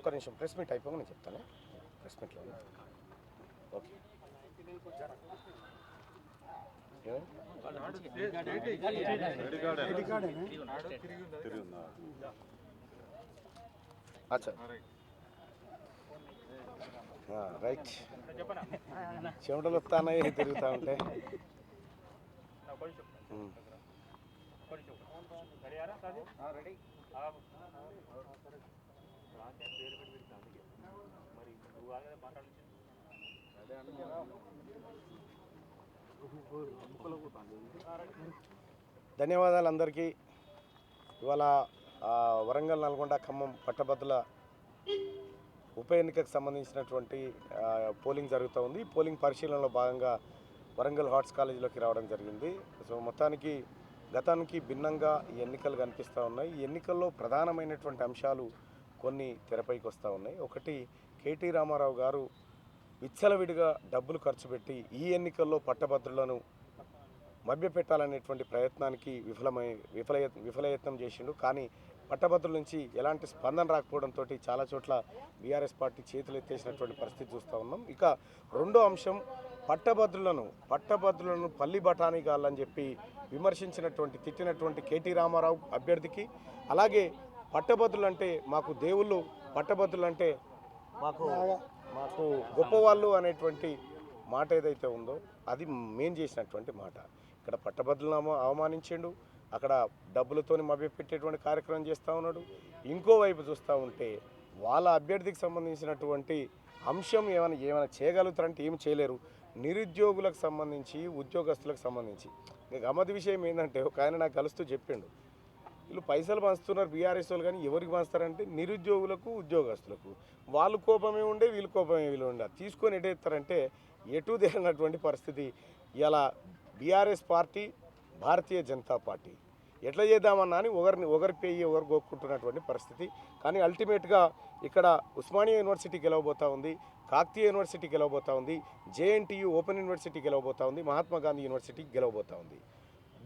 ఒక్క నిమిషం press meet అయిపోగా నేను చెప్తాను. ప్రెస్ మీట్లో ఓకే? అచ్చా రైట్ చెమటలు వస్తానవి తిరుగుతూ ఉంటే. ఉమ్. ధన్యవాదాలు అందరికీ ఇవాళ ఆ, వరంగల్ నల్గొండ ఖమ్మం పట్టభద్రుల ఉప ఎన్నికకు సంబంధించినటువంటి పోలింగ్ జరుగుతూ ఉంది. పోలింగ్ పరిశీలనలో భాగంగా వరంగల్ హార్ట్స్ కాలేజీలోకి రావడం జరిగింది. సో మొత్తానికి గతానికి భిన్నంగా ఈ ఎన్నికలు కనిపిస్తూ ఉన్నాయి. ఈ ఎన్నికల్లో ప్రధానమైనటువంటి అంశాలు కొన్ని తెరపైకి వస్తూ ఉన్నాయి. ఒకటి కేటీ రామారావు గారు విచ్చలవిడిగా డబ్బులు ఖర్చు పెట్టి ఈ ఎన్నికల్లో పట్టభద్రులను మభ్యపెట్టాలనేటువంటి ప్రయత్నానికి విఫలమై విఫలయ విఫలయత్నం చేసిండు. కానీ పట్టభద్రుల నుంచి ఎలాంటి స్పందన రాకపోవడంతో చాలా చోట్ల బీఆర్ఎస్ పార్టీ చేతులు ఎత్తేసినటువంటి పరిస్థితి చూస్తూ ఉన్నాం. ఇక రెండో అంశం పట్టభద్రులను పట్టభద్రులను పల్లి బఠానీ గాలని చెప్పి విమర్శించినటువంటి తిట్టినటువంటి కేటీ రామారావు అభ్యర్థికి అలాగే పట్టభద్రులు అంటే మాకు దేవుళ్ళు పట్టభద్రులు అంటే మాకు మాకు గొప్పవాళ్ళు అనేటువంటి మాట ఏదైతే ఉందో అది మేం చేసినటువంటి మాట. ఇక్కడ పట్టభద్రులను అవమా- అవమానించిండు. అక్కడ డబ్బులతోని మభ్యపెట్టేటువంటి కార్యక్రమం చేస్తూ ఉన్నాడు. ఇంకోవైపు చూస్తూ ఉంటే వాళ్ళ అభ్యర్థికి సంబంధించినటువంటి అంశం ఏమైనా ఏమైనా చేయగలుగుతారంటే ఏం చేయలేరు. నిరుద్యోగులకు సంబంధించి ఉద్యోగస్తులకు సంబంధించి. గమ్మతి విషయం ఏంటంటే ఒక ఆయన నాకు కలుస్తూ చెప్పిండు. వీళ్ళు పైసలు పంచుతున్నారు బీఆర్ఎస్ వాళ్ళు కానీ ఎవరికి పంచుతారంటే నిరుద్యోగులకు ఉద్యోగస్తులకు. వాళ్ళు కోపమే ఉండే వీళ్ళు కోపమే వీళ్ళు ఉండే తీసుకొని ఎటేస్తారంటే ఎటు తేలినటువంటి పరిస్థితి. ఇలా BRS party Bharatiya Janata party. ఎట్లా చేద్దామన్నా అని ఒకరిని ఒకరి పేయి ఒకరు గోక్కుంటున్నటువంటి పరిస్థితి. కానీ అల్టిమేట్గా ఇక్కడ ఉస్మానియా యూనివర్సిటీ గెలవబోతా ఉంది కాక్తీయ యూనివర్సిటీ గెలవబోతా ఉంది జేఎన్టీయు ఓపెన్ యూనివర్సిటీ గెలవబోతా ఉంది మహాత్మా గాంధీ యూనివర్సిటీ గెలవబోతా ఉంది.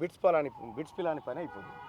బిట్స్ పలాని బిట్స్ పిలాని పని అయిపోతుంది